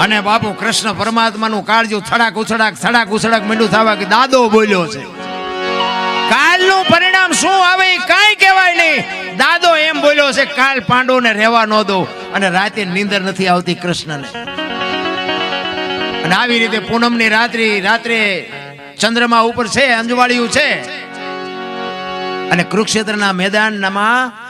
અને બાપુ કૃષ્ણ પરમાત્માનું કાળજું થડાક ઉછડાક થડાક ઉછડાક મીંડું થવા કે દાદો બોલ્યો છે. કાલનું પરિણામ શું આવે એ કહેવાય નહીં. દાદો એમ બોલ્યો છે, કાલ પાંડવોને રહેવા ન દો અને રાતે નીંદર નથી આવતી કૃષ્ણને. અને આવી રીતે પૂનમની રાત્રિ, રાત્રે ચંદ્રમા ઉપર છે, અંજવાળિયું છે. અને કુરુક્ષેત્રના મેદાનમાં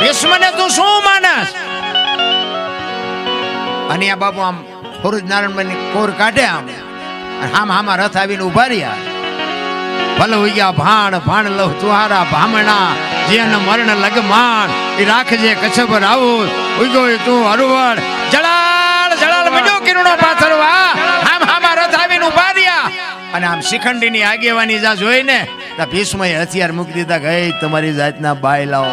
ભીષ્મને તું શું માનસ? અને આ બાપુ આમ ફોરુજ નારાયણ કોર કાઢે આમ. હામ હામા રથ આવીને ઊભા રહ્યા. ભલે ગયા ભાણ ભાણ લવ તુહારા ભામણા જેન મરણ લગમાણ, એ રાખજે કચ્છ આવું. ઉગ્યો એ તું હરવડ જળાળ જળાળ મજો કિરણો પાથરવા. હામ હામા રથ આવીને ઊભા રહ્યા. અને આમ શિખંડીની આગેવાની જા જોઈને ભીષ્મએ હથિયાર મૂકી દીધા ગઈ તમારી જાતના બાય લાવો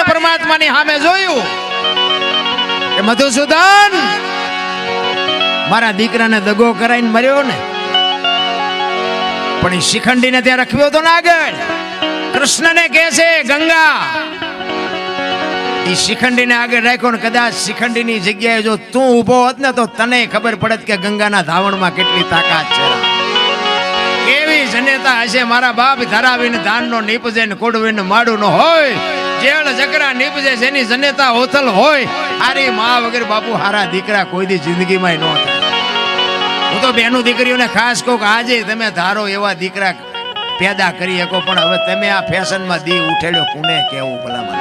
કૃષ્ણ પરમાત્માની સામે જોયું કે મધુસૂદન, મારા દીકરાને દગો કરાઈને મર્યો ને. પણ એ શિખંડીને ત્યાં રખવ્યો હતો ને આગળ કૃષ્ણને કહે છે, ગંગા એ શિખંડીને આગળ રાખ્યો ને કદાચ શિખંડીની જગ્યાએ જો તું ઊભો હોત ને તો તને ખબર પડત કે ગંગાના ધાવણમાં કેટલી તાકાત છે. કેવી જનેતા હશે મારા બાપ ધરાવીને ધાનનો નીપજે ને કોડવીને માડું નો હોય. જેળ જકરા નીપજે જેની જનેતા હોથલ હોય અરે મા વગર બાપુ હારા દીકરા કોઈ દી જિંદગીમાં ન થાય. હું તો બેનું દીકરીઓને ખાસ કહું કે આજે તમે ધારો એવા દીકરા પેદા કરી શકો, પણ હવે તમે આ ફેશનમાં દી ઉઠેડ્યો, કોને કેવું ભલામણ?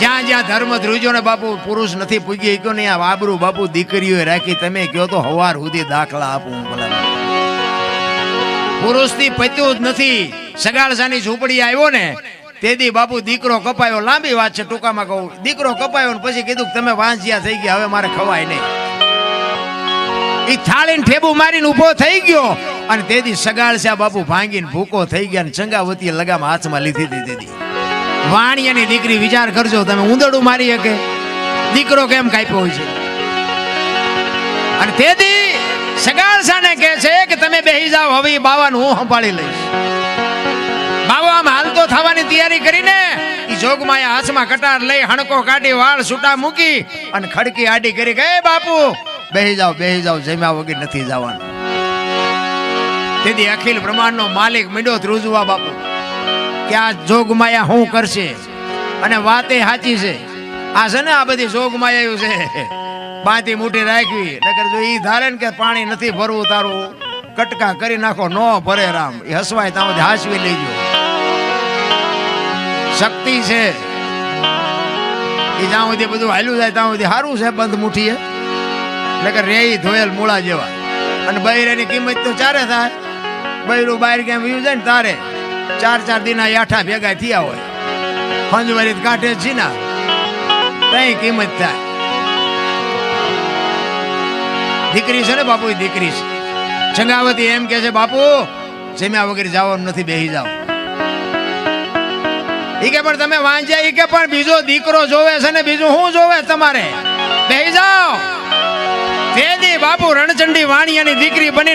જ્યાં જ્યાં ધર્મ ધ્રુજો ને બાપુ પુરુષ નથી પૂગી ગયો ને આ વાબરું બાપુ દીકરીઓએ રાખી, તમે કહો તો હવાર સુધી દાખલા આપું ભલામણ? પુરુષથી પત્યું જ નથી. સગાળસાની ઝૂંપડી આવ્યો ને, તેથી બાપુ દીકરો કપાયો. લાંબી વાત છે ટૂંકામાં કહું. દીકરો કપાયો ને પછી કીધું તમે વાંચ્યા થઈ ગયા, હવે મારે ખવાય નહીં. એ થાળીને ઠેબુ મારીને ઊભો થઈ ગયો અને તેથી સગાળસા બાપુ ભાંગીને ભૂકો થઈ ગયા ને ચંગાવતીએ લગામ હાથમાં લીધી હતી વાણિયાની દીકરી, વિચાર કરજો તમે ઉંદડું મારી શકે. દીકરો કેમ કાપ્યો હોય છે? અને તેથી સગાળસાને કહે છે તમે બેસી જાઓ, હવે બાવાને હું સંભાળી લઈશ. બાવા હાલતો થવાની તૈયારી કરીને જોગમાયા હાથમાં કટાર લઈ હણકો કાઢી, વાળ છૂટા મૂકી અને ખડકી આડી કરી કે બાપુ, બેહી જાઓ બેહી જાઓ, જમ્યા વગર નથી જવાનું. તેથી અખિલ બ્રહ્માંડનો માલિક મીડો ધ્રુજવા બાપુ કે આ જોગમાયા હું કરશે? અને વાતે સાચી છે. આ છે ને આ બધી જોગમાયા છે. બાંધી મૂઠી રાખવી, નકર જો ઈ ધારે ને કે પાણી નથી ભરવું તારું. કટકા કરી નાખો, નો ભરે રામ. એ હસવાય, ત્યાં હાસવી લેજો. શક્તિ છે. એ જ્યાં સુધી બધું હાલ્યું જાય, ત્યાં સુધી સારું છે બંધ મુઠીએ એટલે કે રેઈ ધોયેલ મૂળા જેવા. અને બૈરેની કિંમત તો ચારે થાય. બૈરું બહાર ક્યાં વ્યુ જાય ને તારે. ચાર ચાર દિના યાઠા ભેગા થયા હોય. ફંજવારી કાંઠે જ ના. કઈ કિંમત થાય. દીકરી છે ને બાપુ દીકરી છે. ચંગાવતી એમ કે છે, બાપુ, જમ્યા વગર જવાનું નથી બેહી જાઓ. ઈ કે, પણ તમે વાંચ્યા ઈ કે, પણ બીજો દીકરો જોવે છે ને, બીજું શું જોવે તમારે? બેહી જાઓ. તેથી બાપુ રણચંડી વાણિયાની દીકરી બની